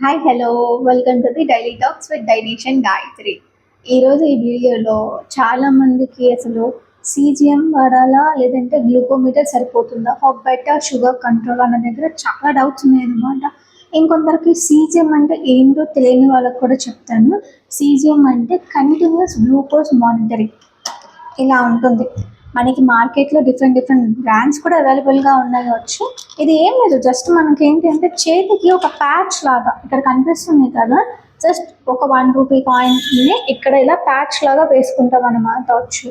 Hi hello welcome to the daily talks with డైనేషన్ Gayatri ఈరోజు ఈ వీడియోలో చాలామందికి అసలు సీజిఎం వాడాలా లేదంటే గ్లూకోమీటర్ సరిపోతుందా? ఫర్ బెటర్ షుగర్ కంట్రోల్ అన్న దగ్గర చాలా డౌట్స్ ఉన్నాయి అనమాట ఇంకొందరికి సీజిఎం అంటే ఏంటో తెలియని వాళ్ళకి కూడా చెప్తాను. సీజిఎం అంటే కంటిన్యూస్ గ్లూకోజ్ మానిటరింగ్ ఇలా ఉంటుంది. మనకి మార్కెట్లో డిఫరెంట్ డిఫరెంట్ బ్రాండ్స్ కూడా అవైలబుల్గా ఉన్నాయి వచ్చి ఇది ఏం లేదు జస్ట్ మనకి ఏంటి అంటే చేతికి ఒక ప్యాచ్ లాగా ఇక్కడ కనిపిస్తుంది కదా జస్ట్ ఒక వన్ రూపీ కాయిన్ని ఇక్కడ ఇలా ప్యాచ్ లాగా వేసుకుంటాం అనమాట వచ్చి.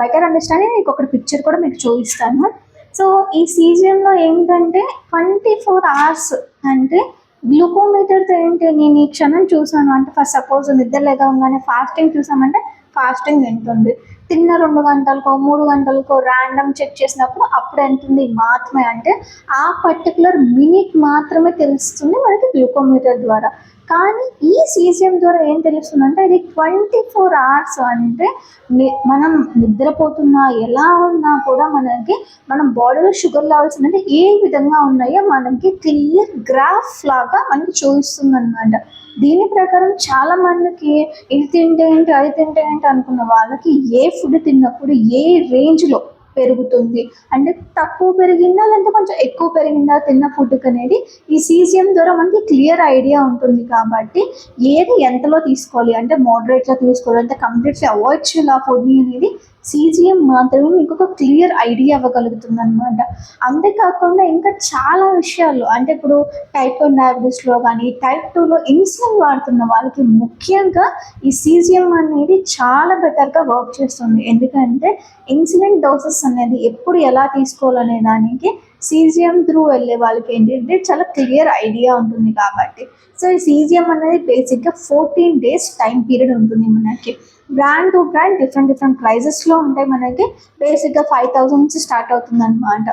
బెటర్ అండర్స్టాండింగ్ మీకు ఒక పిక్చర్ కూడా మీకు చూపిస్తాను. సో ఈ సీజన్లో ఏంటంటే ట్వంటీ ఫోర్ అవర్స్ అంటే గ్లూకోమీటర్తో ఏంటి నేను ఈ క్షణం చూసాను అంటే ఫస్ట్ సపోజ్ నిద్ర లేకగానే ఫాస్టింగ్ చూసామంటే ఫాస్టింగ్ ఉంటుంది తిన్న రెండు గంటలకో మూడు గంటలకో ర్యాండమ్ చెక్ చేసినప్పుడు అప్పుడు ఎంత ఉంది మాత్రమే? అంటే ఆ పర్టికులర్ మినిట్ మాత్రమే తెలుస్తుంది మనకి గ్లూకోమీటర్ ద్వారా. కానీ ఈ సీజియం ద్వారా ఏం తెలుస్తుంది అంటే ఇది ట్వంటీ ఫోర్ అవర్స్ అంటే మనం నిద్రపోతున్నా ఎలా ఉన్నా కూడా మనకి మనం బాడీలో షుగర్ లెవెల్స్ అనేది ఏ విధంగా ఉన్నాయో మనకి క్లియర్ గ్రాఫ్ లాగా మనకి చూపిస్తుంది అనమాట దీని ప్రకారం చాలా మందికి ఇది తింటే ఏంటి అది తింటే ఏంటి అనుకున్న వాళ్ళకి ఏ ఫుడ్ తిన్నప్పుడు ఏ రేంజ్లో పెరుగుతుంది. అంటే తక్కువ పెరిగిందా లేదంటే కొంచెం ఎక్కువ పెరిగిందా తిన్న ఫుడ్కి అనేది ఈ సీజియం ద్వారా మనకి క్లియర్ ఐడియా ఉంటుంది కాబట్టి ఏది ఎంతలో తీసుకోవాలి? అంటే మోడరేట్గా తీసుకోవాలి. అంటే కంప్లీట్లీ అవాయిడ్ చేయాలి ఆ ఫుడ్ని అనేది సీజీఎం మాత్రమే మీకు ఒక క్లియర్ ఐడియా ఇవ్వగలుగుతుంది అనమాట అంతేకాకుండా ఇంకా చాలా విషయాలు. అంటే ఇప్పుడు టైప్ వన్ డయాబెటీస్లో కానీ టైప్ టూలో ఇన్సులిన్ వాడుతున్న వాళ్ళకి ముఖ్యంగా ఈ సీజీఎం అనేది చాలా బెటర్గా వర్క్ చేస్తుంది. ఎందుకంటే ఇన్సులిన్ డోసెస్ అనేది ఎప్పుడు ఎలా తీసుకోవాలనే దానికి సీజిఎం త్రూ వెళ్ళే వాళ్ళకి ఏంటంటే చాలా క్లియర్ ఐడియా ఉంటుంది కాబట్టి. సో ఈ సీజిఎం అనేది బేసిక్గా ఫోర్టీన్ డేస్ టైం పీరియడ్ ఉంటుంది మనకి. Brand to brand different different ప్రైజెస్లో ఉంటాయి మనకి. బేసిక్గా ఫైవ్ థౌసండ్ నుంచి స్టార్ట్ అవుతుంది అనమాట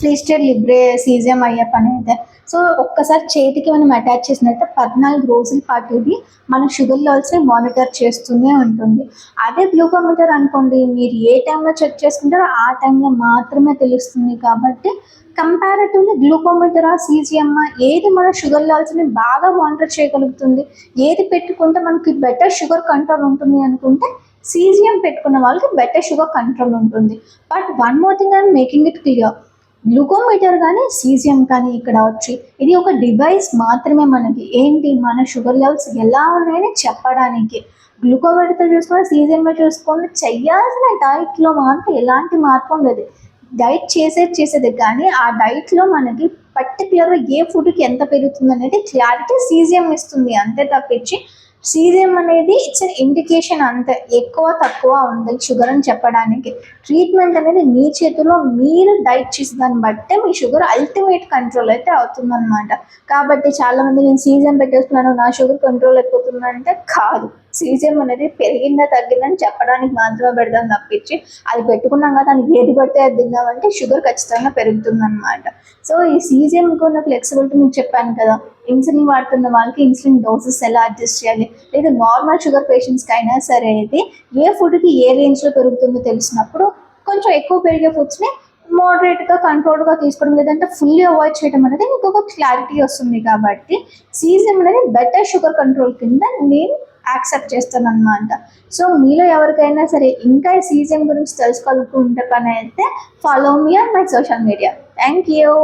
ఫ్లీస్టెడ్ లిబ్రే సీజియం అయ్యే పని అయితే సో ఒక్కసారి చేతికి మనం అటాచ్ చేసినట్టు పద్నాలుగు రోజుల పాటు ఇది మన షుగర్ లెవెల్స్ని మానిటర్ చేస్తూనే ఉంటుంది. అదే గ్లూకోమీటర్ అనుకోండి మీరు ఏ టైంలో చెక్ చేసుకుంటారో ఆ టైంలో మాత్రమే తెలుస్తుంది కాబట్టి కంపారిటివ్లీ గ్లూకోమీటర్ సీజీఎమ్మా ఏది మన షుగర్ లెవెల్స్ని బాగా మానిటర్ చేయగలుగుతుంది ఏది పెట్టుకుంటే మనకి బెటర్ షుగర్ కంట్రోల్ ఉంటుంది అనుకుంటే సీజీఎం పెట్టుకున్న వాళ్ళకి బెటర్ షుగర్ కంట్రోల్ ఉంటుంది. But one more thing I'm making it clear glucometer కానీ సీజియం కానీ ఇక్కడ వచ్చి ఇది ఒక డివైస్ మాత్రమే మనకి. ఏంటి? మన షుగర్ లెవెల్స్ ఎలా ఉన్నాయని చెప్పడానికి. గ్లూకోమీటర్తో చూసుకొని సీజియంలో చూసుకొని చెయ్యాల్సిన డైట్లో మాత్రం ఎలాంటి మార్పు ఉండదు. డైట్ చేసేది చేసేది కానీ ఆ డైట్లో మనకి పర్టికులర్గా ఏ ఫుడ్కి ఎంత పెరుగుతుంది అనేది క్లారిటీ సీజియం ఇస్తుంది. అంతే తప్పించి సీరియం అనేది ఇట్స్ అన్ ఇండికేషన్ అంతే. ఎక్కువ తక్కువ ఉంది షుగర్ అని చెప్పడానికి. ట్రీట్మెంట్ అనేది మీ చేతిలో మీరు డైట్ చేసే దాన్ని బట్టే మీ షుగర్ అల్టిమేట్ కంట్రోల్ అయితే అవుతుందన్నమాట. కాబట్టి చాలా మంది నేను సీజన్ పెట్టేస్తున్నాను నా షుగర్ కంట్రోల్ అయిపోతుందంటే కాదు. సీజన్ అనేది పెరిగిందా తగ్గిందని చెప్పడానికి మాత్రమే పెడదాం తప్పించి అది పెట్టుకున్నాం కదా దానికి ఏది పడితే అది తిన్నామంటే షుగర్ ఖచ్చితంగా పెరుగుతుంది అనమాట సో ఈ సీజన్ ఉన్న ఫ్లెక్సిబిలిటీ మీకు చెప్పాను కదా ఇన్సులిన్ వాడుతున్న వాళ్ళకి ఇన్సులిన్ డోసెస్ ఎలా అడ్జస్ట్ చేయాలి? లేదా నార్మల్ షుగర్ పేషెంట్స్కి అయినా సరే ఇది ఏ ఫుడ్కి ఏ రేంజ్లో పెరుగుతుందో తెలిసినప్పుడు కొంచెం ఎక్కువ పెరిగే ఫుడ్స్ని మోడరేట్గా కంట్రోల్గా తీసుకోవడం లేదంటే ఫుల్లీ అవాయిడ్ చేయడం అనేది మీకు ఒక క్లారిటీ వస్తుంది కాబట్టి సీజన్ అనేది బెటర్ షుగర్ కంట్రోల్ కింద నేను యాక్సెప్ట్ చేస్తాను సో మీలో ఎవరికైనా సరే ఇంకా ఈ సీజన్ గురించి తెలుసుకోవాలనుకుంటే పని అయితే follow me on my social media thank you